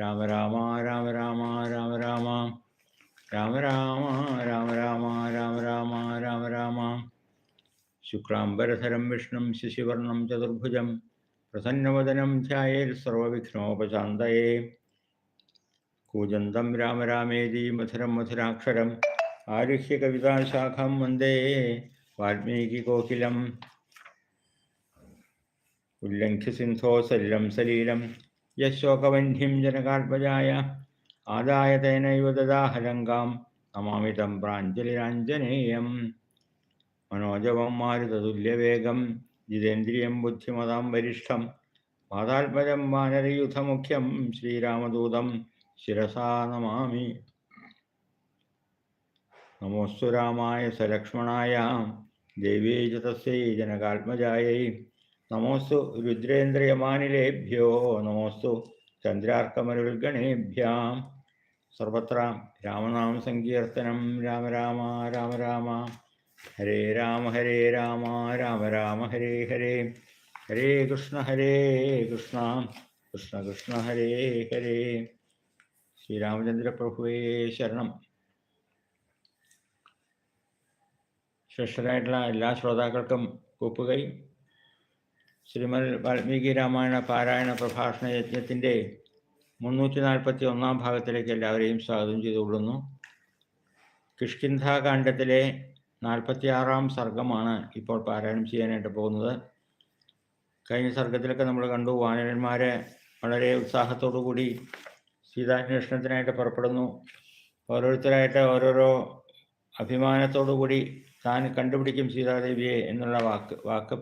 രാമ രാമ രാമ രാമ രാമ രാമ. രാമ രാമ രാമ രാമ രാമ രാമ രാമ രാമ. ശുക്ലാംബരധരം വിഷ്ണും ശശിവർണം ചതുർഭുജം പ്രസന്നവദനം ധ്യായേൽ സർവവിഘ്നോപശാന്തയേ. കൂജന്തം രാമ രാമേതി മധുരം മധുരാക്ഷരം ആരുഹ്യ കവിതാശാഖം വന്ദേ വാൽമീകി കോകിലം. ഉല്ലംഘ്യ സിന്ധോ സലിലം സലീലം യശോകവന്ധ്യം ജനകാത്മജായ. ആദായ തേനൈവ ദദാഹലങ്കാം നമാമിതം പ്രാഞ്ജലിരാഞ്ജനേയം. മനോജവം മാരുതതുല്യവേഗം. ജിതേന്ദ്രിയം ബുദ്ധിമതാം വരിഷ്ഠം. പാതാത്മജം വാനരയുധമുഖ്യം. ശ്രീരാമദൂതം ശിരസാ നമാമി. നമോസ്തു രാമായ സലക്ഷ്മണായ. ദേവീ ച ജനകാത്മജായൈ. നമോസ്തു രുദ്രേന്ദ്രിയമാനിലേഭ്യോ നമോസ്തു ചന്ദ്രാർക്കമരുൾഗണേഭ്യാം. സർവത്ര രാമനാമ സങ്കീർത്തനം. രാമ രാമ രാമ രാമ. ഹരേ രാമ ഹരേ രാമ രാമ രാമ ഹരേ ഹരേ. ഹരേ കൃഷ്ണ ഹരേ കൃഷ്ണ. കൃഷ്ണ കൃഷ്ണ ഹരേ ഹരേ. ശ്രീരാമചന്ദ്രപ്രഭുവേ ശരണം. ശ്രേഷ്ഠരായിട്ടുള്ള എല്ലാ ശ്രോതാക്കൾക്കും കൂപ്പുകൈ. ശ്രീമദ് വാൽമീകി രാമായണ പാരായണ പ്രഭാഷണ യജ്ഞത്തിന്റെ മുന്നൂറ്റി നാൽപ്പത്തി ഒന്നാം ഭാഗത്തിലേക്ക് എല്ലാവരെയും സ്വാഗതം ചെയ്തുകൊള്ളുന്നു. കിഷ്കിന്ധാകാന്ഡത്തിലെ നാൽപ്പത്തിയാറാം സർഗമാണ് ഇപ്പോൾ പാരായണം ചെയ്യാനായിട്ട് പോകുന്നത്. കഴിഞ്ഞ സർഗത്തിലൊക്കെ നമ്മൾ കണ്ടു വാനരന്മാരെ വളരെ ഉത്സാഹത്തോടു കൂടി സീതാന്വേഷണത്തിനായിട്ട് പുറപ്പെടുന്നു. ഓരോരുത്തരായിട്ട് ഓരോരോ അഭിമാനത്തോടു കൂടി താൻ കണ്ടുപിടിക്കും സീതാദേവിയെ എന്നുള്ള വാക്ക് വാക്ക്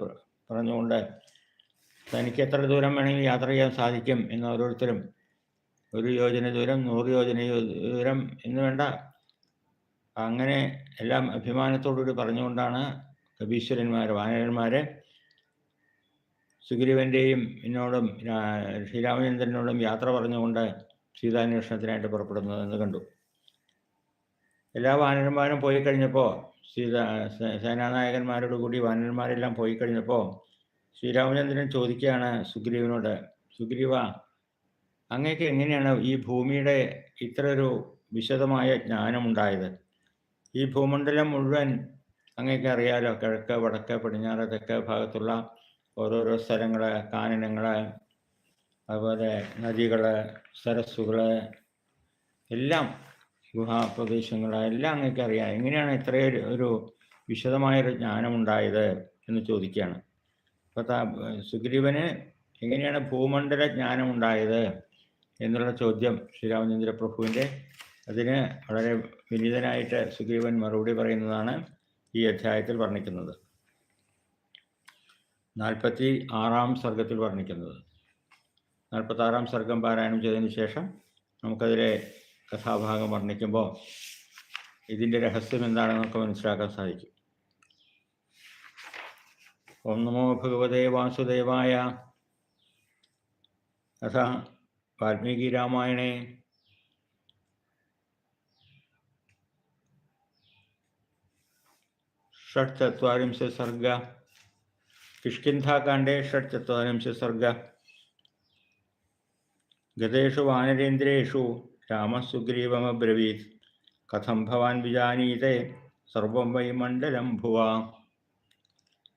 പറഞ്ഞുകൊണ്ട് തനിക്ക് എത്ര ദൂരം വേണമെങ്കിൽ യാത്ര ചെയ്യാൻ സാധിക്കും എന്ന് ഓരോരുത്തരും ഒരു യോജന ദൂരം നൂറ് യോജന ദൂരം എന്ന് വേണ്ട. അങ്ങനെ എല്ലാം അഭിമാനത്തോടുകൂടി പറഞ്ഞുകൊണ്ടാണ് കപീശ്വരന്മാർ വാനരന്മാരെ സുഗ്രീവന്റെയും എന്നോടും ശ്രീരാമചന്ദ്രനോടും യാത്ര പറഞ്ഞുകൊണ്ട് സീതാന്വേഷണത്തിനായിട്ട് പുറപ്പെടുന്നത് എന്ന് കണ്ടു. എല്ലാ വാനരന്മാരും പോയി കഴിഞ്ഞപ്പോൾ സീത സേനാനായകന്മാരോട് കൂടി വാനരന്മാരെല്ലാം പോയി കഴിഞ്ഞപ്പോൾ ശ്രീരാമചന്ദ്രൻ ചോദിക്കുകയാണ് സുഗ്രീവനോട്? സുഗ്രീവ അങ്ങേക്ക് എങ്ങനെയാണ് ഈ ഭൂമിയുടെ ഇത്ര ഒരു വിശദമായ ജ്ഞാനമുണ്ടായത്? ഈ ഭൂമണ്ഡലം മുഴുവൻ അങ്ങേക്ക് അറിയാലോ കിഴക്ക് വടക്ക് പടിഞ്ഞാറ് തെക്ക് ഭാഗത്തുള്ള ഓരോരോ സ്ഥലങ്ങൾ കാനനങ്ങൾ അതുപോലെ നദികൾ സരസ്സുകൾ എല്ലാം ഗുഹാപ്രദേശങ്ങൾ എല്ലാം അങ്ങേക്ക് അറിയാം. എങ്ങനെയാണ് ഇത്രയൊരു ഒരു വിശദമായൊരു ജ്ഞാനമുണ്ടായത് എന്ന് ചോദിക്കുകയാണ്. സുഗ്രീവന് എങ്ങനെയാണ് ഭൂമണ്ഡല ജ്ഞാനം ജ്ഞാനമുണ്ടായത് എന്നുള്ള ചോദ്യം ശ്രീരാമചന്ദ്ര പ്രഭുവിന്റെ അതിന് വളരെ വിനീതനായിട്ട് സുഗ്രീവൻ മറുപടി പറയുന്നതാണ് ഈ അധ്യായത്തിൽ വർണിക്കുന്നത്. നാൽപ്പത്തി ആറാം സർഗത്തിൽ വർണിക്കുന്നത്. നാൽപ്പത്തി ആറാം സർഗം പാരായണം ചെയ്തതിന് ശേഷം നമുക്കതിലെ കഥാഭാഗം വർണിക്കുമ്പോൾ ഇതിന്റെ രഹസ്യം എന്താണെന്നൊക്കെ മനസ്സിലാക്കാൻ സാധിക്കും. ओम नमो भगवते वासुदेवाय। अथ वाल्मीकिरामायणे षट्चत्वारिंशत् सर्ग। किष्किन्धाकाण्डे षट्चत्वारिंशत् सर्ग। गतेषु वानरेन्द्रेषु रामः सुग्रीवमब्रवीत् कथं भवान् विजानीते? सर्वं वै मण्डलं भुवा।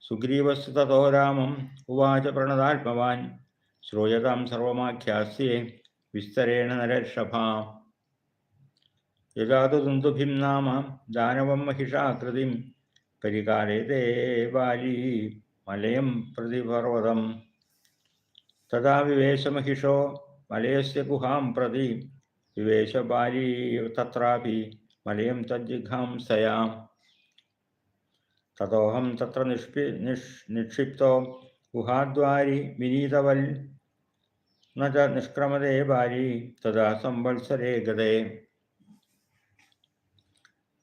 सुग्रीवस्तु ततो रामम् उवाच प्रणदात्मवान्। श्रूयतां सर्वमाख्यास्ये विस्तरेण नरर्षभा। यदा तु दुन्दुभिं नाम दानवं महिषाकृतिं परिकाले ते बाली मलयं प्रतिपर्वतं तदा विवेशमहिषो मलयस्य गुहां प्रति विवेशबाली तत्रापि मलयं तज्जिघांसया ततोऽहं तत्र निष्पि, निष्, निक्षिप्तो। गुहाद्वारि न च निष्क्रमदे बाली तदा संवत्सरे गते।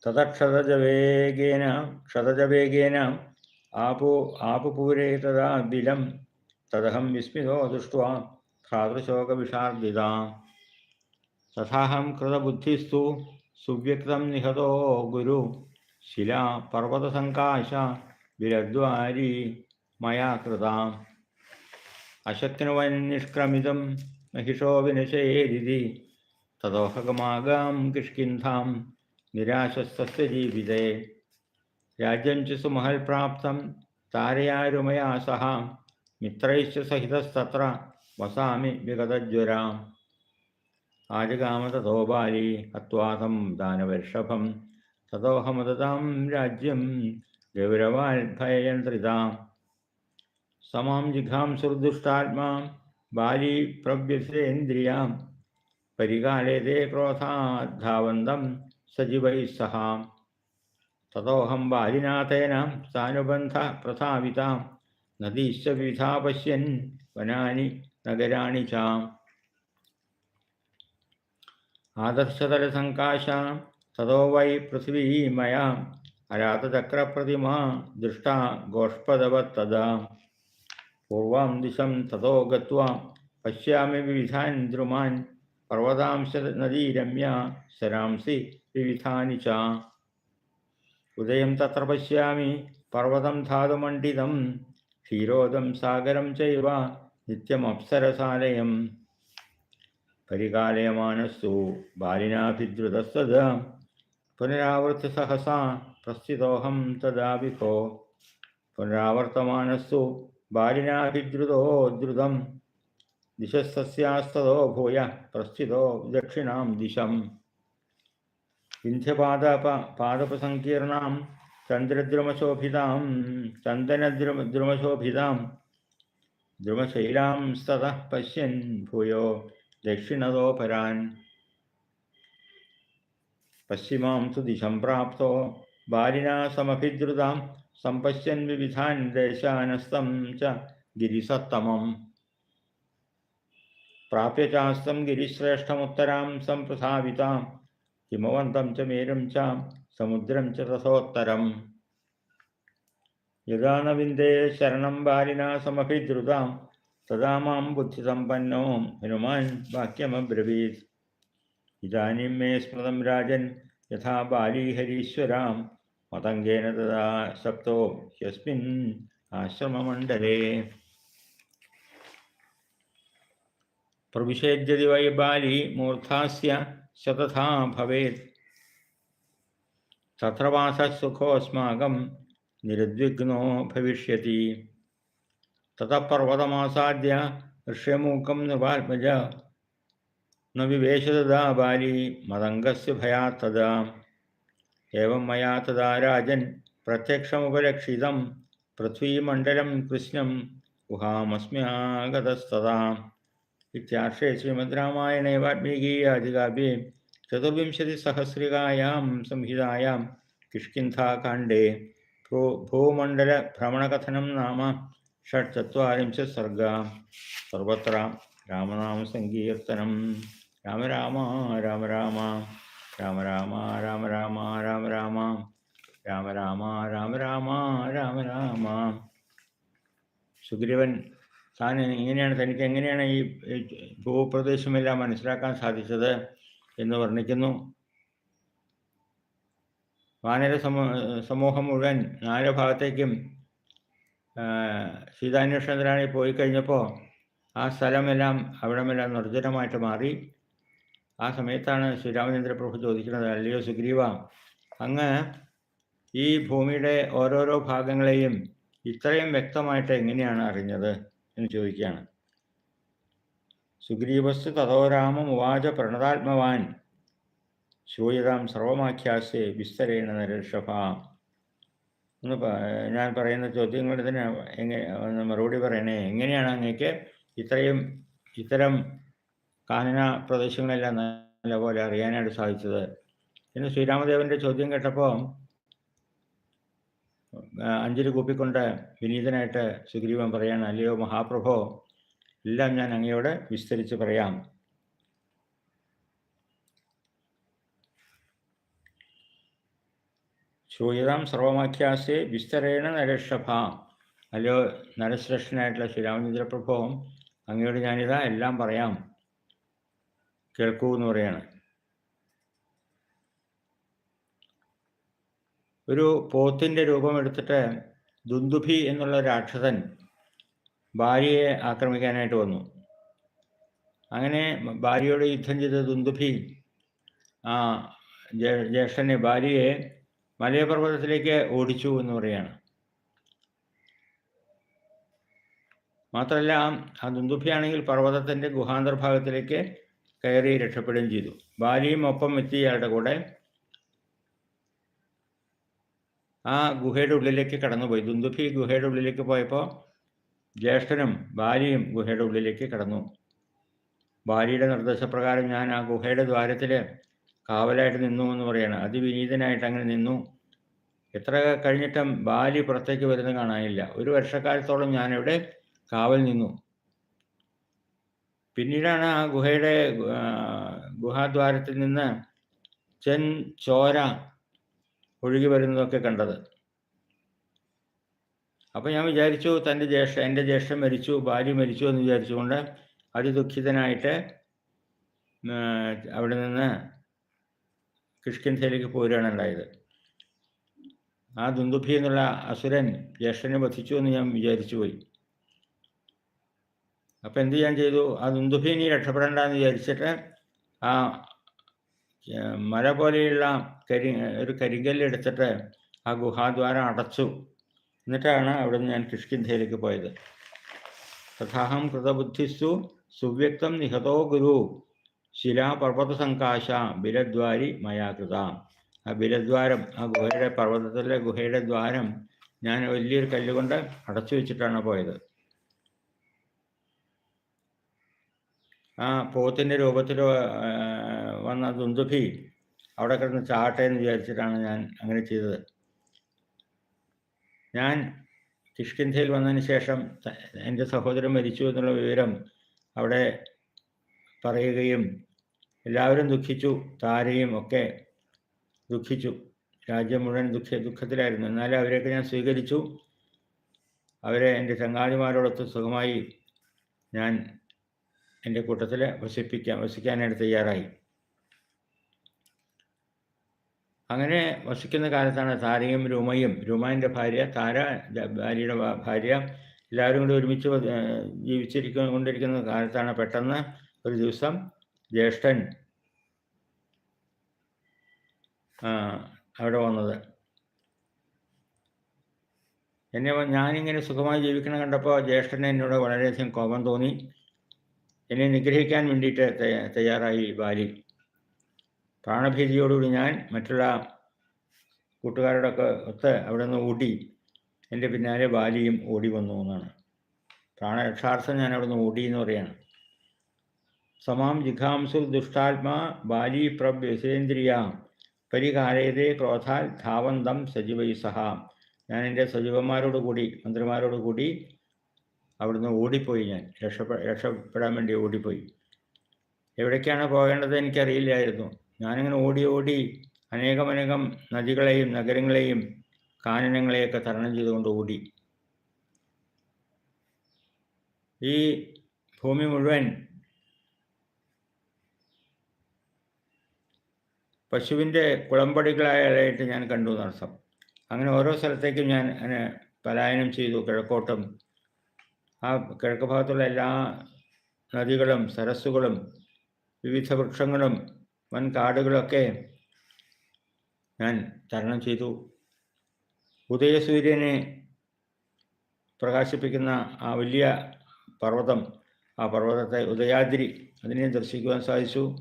ततक्षतजवेगेन क्षतजवेगेन आपो, आपुपूरे तदा बिलं तदहं विस्मितो दृष्ट्वा भ्रातृशोकविषार्दिता तथाहं कृतबुद्धिस्तु। सुव्यक्तं निहतो गुरु। ശിലാ പർവതസങ്കാശ വിരദ്വാരി മയാ കൃതാം. അശക്നുവൻ നിഷ്ക്രമിതം മഹിഷോ വിനശയേരിതി തദോഹകമാകാം കിഷ്കിന്ധാം നിരാശസ്തസ്യ ജീവിതേ. രാജ്യം ച സുമഹൽ പ്രാപ്തം താരയാരുമയാ സഹ. മിത്രൈശ്ച സഹിതസ്തത്ര വസാമി വിഗതജ്വരാം. ആജകാമതോ ബാലി ഹത്വാതം ദാനവർഷഭം ततोऽहमदतां राज्यं गौरवाल्भययन्त्रिताम् समां जिघांसुर्दुष्टात्मा बाली प्रव्यथेन्द्रियाँ परिकाले ते क्रोधाद्धावन्तं सजीवैः सह ततोऽहं बालिनाथेन सानुबन्धः प्रथावितां नदीश्च विविधा पश्यन् वनानि नगराणि च आदर्शतलसङ्काशा ततो वै पृथिवी मया अरातचक्रप्रतिमा दृष्टा गोष्पदवत्तदा पूर्वां दिशं ततो गत्वा पश्यामि विविधान् द्रुमान् पर्वतांश नदीरम्या शरांसि विविधानि च उदयं तत्र पश्यामि पर्वतं धातुमण्डितं क्षीरोदं सागरं चैव नित्यमप्सरसालयम् परिकालयमानस्तु बालिनाभिद्रुतस्तदा പുനരാവർത്തി സഹസ പ്രസ്തിദോഹം തദാ വിഭോ പുനരാവർത്തമാനസ്സു ബാലിനാഭിദ്രുതോ ദ്രുതം. ദിശസ്തസ്യാസ്തോ ഭൂയ പ്രസ്തുതോ ദക്ഷിണാം ദിശം. വിന്ധ്യപാദപ പാദപസങ്കീർണാം ചന്ദ്രദ്രുമശോഭിതാം ചന്ദനദ്രുമദ്രുമശോഭിതാം ദ്രുമശൈലാം സ്തതഃ പശ്യൻ ഭൂയോ ദക്ഷിണതോപരാൻ പശ്ചിമാം സുദിശം പ്രാപ്തോ ബാലിനാ സമഭിദ്രുതാം സമ്പശ്യൻ വിവിധാൻ ദേശാനസ്തം ച ഗിരിസത്തമം പ്രാപ്യ ചാസ്തം ഗിരിശ്രേഷ്ഠമുത്തരാം സംപ്രധാവിതാം ഹിമവന്തം ച മേരും ച സമുദ്രം ച തഥോത്തരം യഥാ ന വിന്ദേ ശരണം ബാലിനാ സമഭിദ്രുതാം തദാ മാം ബുദ്ധിസമ്പന്നോ ഹനുമാൻ വാക്യമബ്രവീത് इदानीं मे स्मृतं राजन्, यथा बालीहरीश्वरां मतङ्गेन तदा सप्तो ह्यस्मिन् आश्रममण्डले। प्रविशेद्यदि वै बाली मूर्धास्य शतथा भवेत्। तत्र वासः सुखोऽस्माकं निरुद्विग्नो भविष्यति। ततः पर्वतमासाद्य ऋष्यमूकं नृपात्मज न विवेश तदा बाली मदङ्गस्य भयात् तदा एवं मया तदा राजन् प्रत्यक्षमुपलक्षितं पृथ्वीमण्डलं कृष्णं गुहामस्म्यागतस्तदा इत्यार्षे श्रीमद् रामायणे वाल्मीकीयादिकाव्ये चतुर्विंशतिसहस्रिकायां संहितायां किष्किन्धाकाण्डे भू भूमण्डलभ्रमणकथनं नाम षट्चत्वारिंशत् सर्गा सर्वत्र रामनामसङ्कीर्तनं രാമ രാമ രാമ രാമ രാമ രാമ രാമ രാമ രാമ രാമ രാമ രാമ രാമ രാമ രാമ രാമ. സുഗ്രീവൻ താൻ എങ്ങനെയാണ് തനിക്ക് എങ്ങനെയാണ് ഈ ഭൂപ്രദേശമെല്ലാം മനസ്സിലാക്കാൻ സാധിച്ചത് എന്ന് വർണിക്കുന്നു. വാനര സമൂ സമൂഹം മുഴുവൻ നാല് ഭാഗത്തേക്കും സീതാന്വേഷണത്തിനായി പോയി കഴിഞ്ഞപ്പോൾ ആ സ്ഥലമെല്ലാം അവിടമെല്ലാം നിർജനമായിട്ട് മാറി. ആ സമയത്താണ് ശ്രീരാമചന്ദ്ര പ്രഭു ചോദിക്കുന്നത് അല്ലയോ സുഗ്രീവ അങ്ങ് ഈ ഭൂമിയുടെ ഓരോരോ ഭാഗങ്ങളെയും ഇത്രയും വ്യക്തമായിട്ട് എങ്ങനെയാണ് അറിഞ്ഞത്? എന്ന് ചോദിക്കുകയാണ്. സുഗ്രീവസ് തഥോരാമം ഉവാച പ്രണതാത്മവാൻ ശ്രൂയതാം സർവമാഖ്യാസ്യെ വിസ്തരേണ നരഷഭ. എന്ന് ഞാൻ പറയുന്ന ചോദ്യങ്ങൾ തന്നെ എങ്ങനെ ഒന്ന് മറുപടി പറയണേ എങ്ങനെയാണ് അങ്ങേക്ക് ഇത്രയും ഇത്തരം കാനന പ്രദേശങ്ങളെല്ലാം നല്ലപോലെ അറിയാനായിട്ട് സാധിച്ചത്. എന്ന് ശ്രീരാമദേവന്റെ ചോദ്യം കേട്ടപ്പോൾ അഞ്ജലി കൂപ്പിക്കൊണ്ട് വിനീതനായിട്ട് സുഗ്രീവൻ പറയാണ് അല്ലയോ മഹാപ്രഭോ എല്ലാം ഞാൻ അങ്ങയോട് വിസ്തരിച്ച് പറയാം. ശ്രൂയതാം സർവമാഖ്യാസെ വിസ്തരേണ നരേഷഭ അല്ലയോ നരശ്രേഷ്ഠനായിട്ടുള്ള ശ്രീരാമചന്ദ്രപ്രഭവും അങ്ങയോട് ഞാനിതാ എല്ലാം പറയാം. കേൾക്കൂ എന്ന് പറയാണ്. ഒരു പോത്തിന്റെ രൂപമെടുത്തിട്ട് ദുന്ദുഭി എന്നുള്ള രാക്ഷസൻ ഭാര്യയെ ആക്രമിക്കാനായിട്ട് വന്നു. അങ്ങനെ ഭാര്യയോട് യുദ്ധം ചെയ്ത ദുന്ദുഭി ആ ജ്യേ- ജ്യേഷ്ഠനെ ഭാര്യയെ മലയപർവതത്തിലേക്ക് ഓടിച്ചു എന്ന് പറയാണ്. മാത്രമല്ല ആ ദുന്ദുഭിയാണെങ്കിൽ പർവതത്തിന്റെ ഗുഹാന്തർഭാഗത്തിലേക്ക് കയറി രക്ഷപ്പെടുകയും ചെയ്തു. ഭാര്യയും ഒപ്പം എത്തി അയാളുടെ കൂടെ ആ ഗുഹയുടെ ഉള്ളിലേക്ക് കടന്നുപോയി. ദുന്ദുഫി ഗുഹയുടെ ഉള്ളിലേക്ക് പോയപ്പോൾ ജ്യേഷ്ഠനും ഭാര്യയും ഗുഹയുടെ ഉള്ളിലേക്ക് കടന്നു. ഭാര്യയുടെ നിർദ്ദേശപ്രകാരം ഞാൻ ആ ഗുഹയുടെ ദ്വാരത്തിൽ കാവലായിട്ട് നിന്നു എന്ന് പറയാണ്. അതിവിനീതനായിട്ട് അങ്ങനെ നിന്നു. എത്ര കഴിഞ്ഞിട്ടും ബാലി പുറത്തേക്ക് വരുന്നത് കാണാനില്ല. ഒരു വർഷക്കാലത്തോളം ഞാനിവിടെ കാവൽ നിന്നു. പിന്നീടാണ് ആ ഗുഹയുടെ ഗുഹാദ്വാരത്തിൽ നിന്ന് ചെൻ ചോര ഒഴുകി വരുന്നതൊക്കെ കണ്ടത്. അപ്പം ഞാൻ വിചാരിച്ചു തന്റെ ജ്യേഷ്ഠ എന്റെ ജ്യേഷ്ഠൻ മരിച്ചു ഭാര്യ മരിച്ചു എന്ന് വിചാരിച്ചുകൊണ്ട് അതിദുഃഖിതനായിട്ട് അവിടെ നിന്ന് കിഷ്കിന്ധയിലേക്ക് പോരുകയാണ് ഉണ്ടായത്. ആ ദുന്ദുഭി എന്നുള്ള അസുരൻ ജ്യേഷ്ഠനെ വധിച്ചു എന്ന് ഞാൻ വിചാരിച്ചു പോയി. അപ്പം എന്ത് ചെയ്യാൻ ചെയ്തു? ആ ദുന്ദുഭി ഇനി രക്ഷപ്പെടേണ്ട എന്ന് വിചാരിച്ചിട്ട് ആ മല പോലെയുള്ള കരി ഒരു കരിങ്കല്ലെടുത്തിട്ട് ആ ഗുഹാദ്വാരം അടച്ചു. എന്നിട്ടാണ് അവിടെ നിന്ന് ഞാൻ കിഷ്കിന്ധയിലേക്ക് പോയത്. തഥാഹം കൃതബുദ്ധിസ്തു സുവ്യക്തം നിഹതോ ഗുരു. ശിലാപർവത സങ്കാശ ബിലദ്വാരി മയാകൃത. ആ ബിലദ്വാരം ആ ഗുഹയുടെ പർവതത്തിലെ ഗുഹയുടെ ദ്വാരം ഞാൻ വലിയൊരു കല്ലുകൊണ്ട് അടച്ചു വെച്ചിട്ടാണ് പോയത്. ആ പോത്തിന്റെ രൂപത്തിൽ വന്ന ദുന്ദുഭി അവിടെ കിടന്ന് ചാട്ടെ എന്ന് വിചാരിച്ചിട്ടാണ് ഞാൻ അങ്ങനെ ചെയ്തത്. ഞാൻ കിഷ്കിന്ധയിൽ വന്നതിന് ശേഷം എന്റെ സഹോദരൻ മരിച്ചു എന്നുള്ള വിവരം അവിടെ പറയുകയും എല്ലാവരും ദുഃഖിച്ചു താരയും ഒക്കെ ദുഃഖിച്ചു. രാജ്യം മുഴുവൻ ദുഃഖ ദുഃഖത്തിലായിരുന്നു. എന്നാലും അവരെയൊക്കെ ഞാൻ സ്വീകരിച്ചു. അവരെ എന്റെ ചങ്ങാതിമാരോടൊത്ത് സുഖമായി ഞാൻ എന്റെ കൂട്ടത്തിൽ വസിപ്പിക്കാൻ വസിക്കാനായിട്ട് തയ്യാറായി. അങ്ങനെ വസിക്കുന്ന കാലത്താണ് താരയും രൂമയും രൂമാന്റെ ഭാര്യ താര ഭാര്യയുടെ ഭാര്യ എല്ലാവരും കൂടി ഒരുമിച്ച് ജീവിച്ചിരിക്കൊണ്ടിരിക്കുന്ന കാലത്താണ് പെട്ടെന്ന് ഒരു ദിവസം ജ്യേഷ്ഠൻ അവിടെ വന്നത്. എന്നെ ഞാനിങ്ങനെ സുഖമായി ജീവിക്കണം കണ്ടപ്പോൾ ജ്യേഷ്ഠന് എന്നോട് വളരെയധികം കോപം തോന്നി. എന്നെ നിഗ്രഹിക്കാൻ വേണ്ടിയിട്ട് തയ്യ- തയ്യാറായി ബാലി പ്രാണഭീതിയോടുകൂടി ഞാൻ മറ്റുള്ള കൂട്ടുകാരോടൊക്കെ ഒത്ത് അവിടെ നിന്ന് ഓടി എന്റെ പിന്നാലെ ബാലിയും ഓടി വന്നു എന്നാണ്. പ്രാണരക്ഷാർത്ഥം ഞാൻ അവിടെ നിന്ന് ഓടി എന്ന് പറയാണ്. സമാം ജിഘാംസു ദുഷ്ടാത്മാ ബാലി പ്രഭ്യസേന്ദ്രിയ പരികാരയതേ ക്രോധാൽ ധാവന്തം സജീവൈ സഹ. ഞാൻ എന്റെ സജീവന്മാരോട് കൂടി മന്ത്രിമാരോട് കൂടി അവിടുന്ന് ഓടിപ്പോയി ഞാൻ. രക്ഷപ്പെ രക്ഷപ്പെടാൻ വേണ്ടി ഓടിപ്പോയി. എവിടേക്കാണ് പോകേണ്ടത് എനിക്കറിയില്ലായിരുന്നു. ഞാനിങ്ങനെ ഓടി ഓടി അനേകമനേകം നദികളെയും നഗരങ്ങളെയും കാനനങ്ങളെയൊക്കെ തരണം ചെയ്തുകൊണ്ട് ഓടി. ഈ ഭൂമി മുഴുവൻ പശുവിന്റെ കുളമ്പടികളായിട്ട് ഞാൻ കണ്ടു നടത്തം. അങ്ങനെ ഓരോ സ്ഥലത്തേക്കും ഞാൻ പലായനം ചെയ്തു കിഴക്കോട്ടും ആ കിഴക്ക് ഭാഗത്തുള്ള എല്ലാ നദികളും സരസ്സുകളും വിവിധ വൃക്ഷങ്ങളും വൻ കാടുകളൊക്കെ ഞാൻ തരണം ചെയ്തു. ഉദയസൂര്യനെ പ്രകാശിപ്പിക്കുന്ന ആ വലിയ പർവതം ആ പർവതത്തെ ഉദയാദ്രി അതിനെ ദർശിക്കുവാൻ സാധിച്ചു.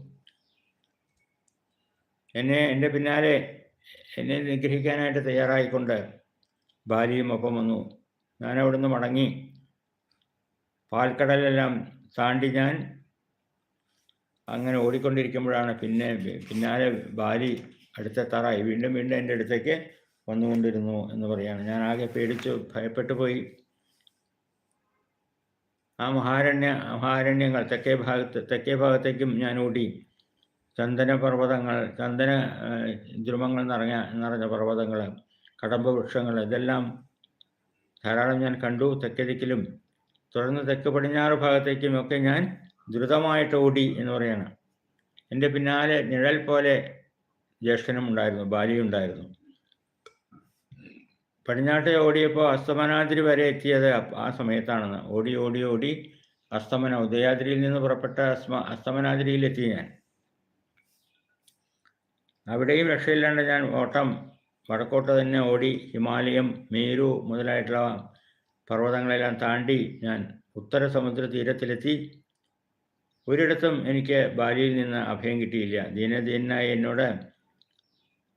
എന്നെ എന്റെ പിന്നാലെ എന്നെ നിഗ്രഹിക്കാനായിട്ട് തയ്യാറായിക്കൊണ്ട് ഭാര്യയും ഒപ്പം വന്നു. ഞാൻ അവിടുന്ന് മടങ്ങി പാൽക്കടലെല്ലാം താണ്ടി ഞാൻ അങ്ങനെ ഓടിക്കൊണ്ടിരിക്കുമ്പോഴാണ് പിന്നെ പിന്നാലെ ബാലി തറായി വീണ്ടും വീണ്ടും എന്റെ അടുത്തേക്ക് വന്നുകൊണ്ടിരുന്നു എന്ന് പറയാണ്. ഞാൻ ആകെ പേടിച്ചു ഭയപ്പെട്ടു പോയി. ആ മഹാരണ്യ മഹാരണ്യങ്ങൾ തെക്കേ ഭാഗത്ത് തെക്കേ ഭാഗത്തേക്കും ഞാൻ ഓടി. ചന്ദന പർവതങ്ങൾ ചന്ദന ദ്രുമങ്ങൾ നിറഞ്ഞ നിറഞ്ഞ പർവതങ്ങൾ കടമ്പ വൃക്ഷങ്ങൾ ഇതെല്ലാം ധാരാളം ഞാൻ കണ്ടു. തെക്കേ തുടർന്ന് തെക്ക് പടിഞ്ഞാറ് ഭാഗത്തേക്കും ഒക്കെ ഞാൻ ദ്രുതമായിട്ട് ഓടി എന്ന് പറയാണ്. എന്റെ പിന്നാലെ നിഴൽ പോലെ ജ്യേഷ്ഠനും ഉണ്ടായിരുന്നു ബാലിയുണ്ടായിരുന്നു പടിഞ്ഞാട്ടെ ഓടിയപ്പോൾ അസ്തമനാദ്രി വരെ എത്തിയത് ആ സമയത്താണെന്ന്. ഓടി ഓടി ഓടി അസ്തമന ഉദയാദ്രിയിൽ നിന്ന് പുറപ്പെട്ട അസ്മ അസ്തമനാദ്രിയിലെത്തി ഞാൻ. അവിടെയും രക്ഷയില്ലാണ്ട് ഞാൻ ഓട്ടം വടക്കോട്ട് തന്നെ ഓടി ഹിമാലയം മേരു മുതലായിട്ടുള്ള പർവതങ്ങളെല്ലാം താണ്ടി ഞാൻ ഉത്തര സമുദ്ര തീരത്തിലെത്തി ഒരിടത്തും എനിക്ക് ബാലിയിൽ നിന്ന് അഭയം കിട്ടിയില്ല. ദീനദീനായി എന്നോട്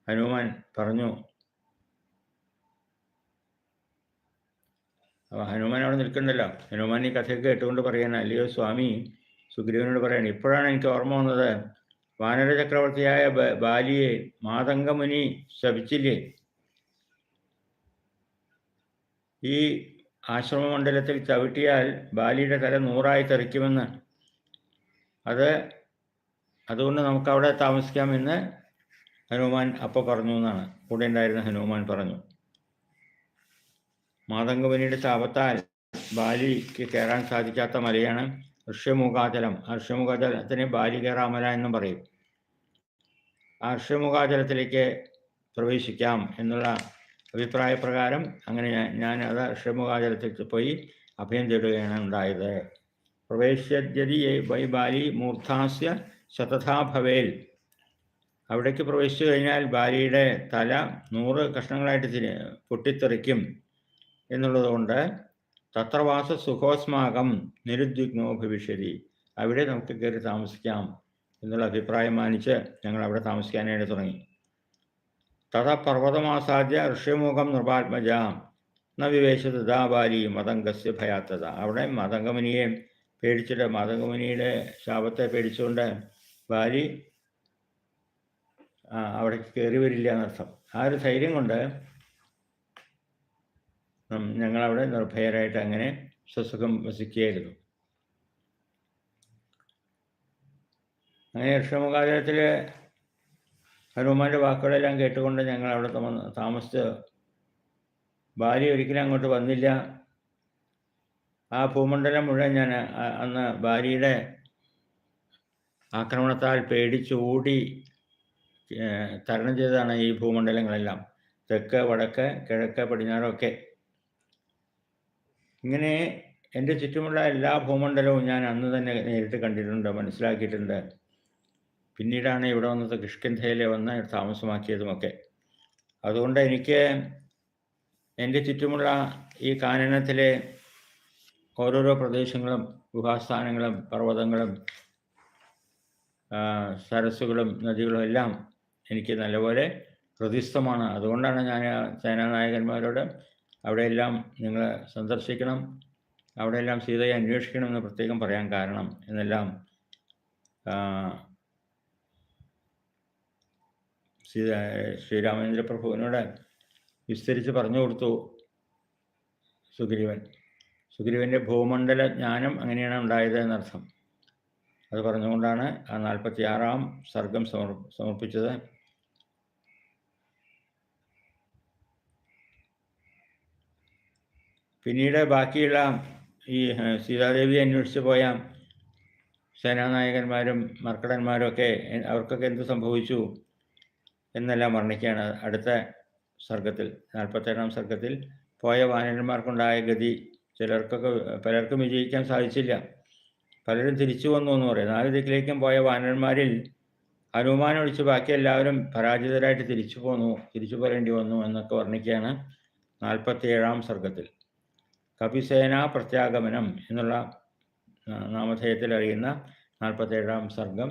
ഹനുമാൻ പറഞ്ഞു അപ്പോൾ ഹനുമാൻ അവിടെ നിൽക്കണ്ടല്ലോ ഹനുമാൻ ഈ കഥയൊക്കെ കേട്ടുകൊണ്ട് പറയണ അല്ലയോ സ്വാമി സുഗ്രീവനോട് പറയണം ഇപ്പോഴാണ് എനിക്ക് ഓർമ്മ വന്നത് വാനര ചക്രവർത്തിയായ ബാലിയെ മാതംഗമുനി ശപിച്ചില്ലേ? ഈ ആശ്രമമണ്ഡലത്തിൽ ചവിട്ടിയാൽ ബാലിയുടെ തല നൂറായി തെറിക്കുമെന്ന്. അത് അതുകൊണ്ട് നമുക്ക് അവിടെ താമസിക്കാമെന്ന് ഹനുമാൻ അപ്പോൾ പറഞ്ഞു എന്നാണ്. കൂടെ ഉണ്ടായിരുന്ന ഹനുമാൻ പറഞ്ഞു. മാതംഗമുനിയുടെ താപത്താൽ ബാലിക്ക് കയറാൻ സാധിക്കാത്ത മലയാണ് ഋഷ്യമുഖാചലം ഋഷ്യമുഖാചലത്തിന് ബാലി കയറാമല എന്നും പറയും. ആ ഋഷ്യമുഖാചലത്തിലേക്ക് പ്രവേശിക്കാം എന്നുള്ള അഭിപ്രായ പ്രകാരം അങ്ങനെ ഞാൻ അത് ഋഷ്യമുഖാചലത്തിൽ പോയി അഭയം തേടുകയാണ് ഉണ്ടായത്. പ്രവേശ്യതി വൈ ബാലി മൂർധാസ്യ ശതഥാ ഭവേൽ. അവിടേക്ക് പ്രവേശിച്ചു കഴിഞ്ഞാൽ ബാലിയുടെ തല നൂറ് കഷ്ണങ്ങളായിട്ട് തിരി പൊട്ടിത്തെറിക്കും എന്നുള്ളതുകൊണ്ട് തത്രവാസ സുഖോസ്മാകം നിരുദ്വിഗ്നോ ഭവിഷ്യതി. അവിടെ നമുക്ക് കയറി താമസിക്കാം എന്നുള്ള അഭിപ്രായം മാനിച്ച് ഞങ്ങൾ അവിടെ താമസിക്കാനായിട്ട് തുടങ്ങി. തഥ പർവതമാസാദ്യ ഋഷ്യമുഖം നൃപാത്മജ ന വിവേശത് ദാ മതംഗസ് ഭയാത്തത. അവിടെ മതംഗമുനിയെ പേടിച്ചിട്ട് മതംഗമുനിയുടെ ശാപത്തെ പേടിച്ചുകൊണ്ട് ബാലി അവിടെ കയറി വരില്ല എന്നർത്ഥം. ആ ഒരു ധൈര്യം കൊണ്ട് ഞങ്ങളവിടെ നിർഭയരായിട്ട് അങ്ങനെ സ്വസുഖം വസിക്കുകയായിരുന്നു. അങ്ങനെ ഋഷമുഖാചരത്തിൽ ഹനുമാന്റെ വാക്കുകളെല്ലാം കേട്ടുകൊണ്ട് ഞങ്ങൾ അവിടെ തമ- താമസിച്ച് ഭാര്യ ഒരിക്കലും അങ്ങോട്ട് വന്നില്ല. ആ ഭൂമണ്ഡലം മുഴുവൻ ഞാൻ അന്ന് ഭാര്യയുടെ ആക്രമണത്താൽ പേടിച്ചോടി തരണം ചെയ്തതാണ് ഈ ഭൂമണ്ഡലങ്ങളെല്ലാം. തെക്ക് വടക്ക് കിഴക്ക് പടിഞ്ഞാറൊക്കെ ഇങ്ങനെ എന്റെ ചുറ്റുമുള്ള എല്ലാ ഭൂമണ്ഡലവും ഞാൻ അന്ന് തന്നെ നേരിട്ട് കണ്ടിട്ടുണ്ട് മനസ്സിലാക്കിയിട്ടുണ്ട്. പിന്നീടാണ് ഇവിടെ വന്നത് കിഷ്കിന്ധയിലെ വന്ന് താമസമാക്കിയതുമൊക്കെ. അതുകൊണ്ട് എനിക്ക് എന്റെ ചുറ്റുമുള്ള ഈ കാനനത്തിലെ ഓരോരോ പ്രദേശങ്ങളും ഗുഹാസ്ഥാനങ്ങളും പർവതങ്ങളും സരസ്സുകളും നദികളും എല്ലാം എനിക്ക് നല്ലപോലെ ഹൃദിസ്ഥമാണ് അതുകൊണ്ടാണ് ഞാൻ സേനാനായകന്മാരോട് അവിടെയെല്ലാം നിങ്ങൾ സന്ദർശിക്കണം അവിടെയെല്ലാം സീതയെ അന്വേഷിക്കണം എന്ന് പ്രത്യേകം പറയാൻ കാരണം എന്നെല്ലാം ആ, ശ്രീരാമേന്ദ്ര പ്രഭുവിനോട് വിസ്തരിച്ച് പറഞ്ഞു കൊടുത്തു സുഗ്രീവൻ. സുഗ്രീവന്റെ ഭൂമണ്ഡല ജ്ഞാനം അങ്ങനെയാണ് ഉണ്ടായത് എന്നർത്ഥം. അത് പറഞ്ഞുകൊണ്ടാണ് ആ നാൽപ്പത്തി ആറാം സർഗം സമർ സമർപ്പിച്ചത്. പിന്നീട് ബാക്കിയുള്ള ഈ സീതാദേവി അന്വേഷിച്ച് പോയ സേനാനായകന്മാരും മർക്കടന്മാരും ഒക്കെ അവർക്കൊക്കെ എന്ത് സംഭവിച്ചു? എന്നെല്ലാം വർണിക്കുകയാണ്. അടുത്ത സർഗത്തിൽ നാൽപ്പത്തേഴാം സർഗത്തിൽ പോയ വാനരന്മാർക്കുണ്ടായ ഗതി ചിലർക്കൊക്കെ പലർക്കും വിജയിക്കാൻ സാധിച്ചില്ല. പലരും തിരിച്ചു വന്നു എന്ന് പറയും നാല് ദിക്കിലേക്കും പോയ വാനരന്മാരിൽ ഹനുമാൻ ഒഴിച്ച് ബാക്കി എല്ലാവരും പരാജിതരായിട്ട് തിരിച്ചു പോന്നു തിരിച്ചു പോരേണ്ടി വന്നു എന്നൊക്കെ വർണിക്കുകയാണ് നാൽപ്പത്തി ഏഴാം സർഗത്തിൽ കപിസേന പ്രത്യാഗമനം എന്നുള്ള നാമധേയത്തിൽ അറിയുന്ന നാൽപ്പത്തേഴാം സർഗം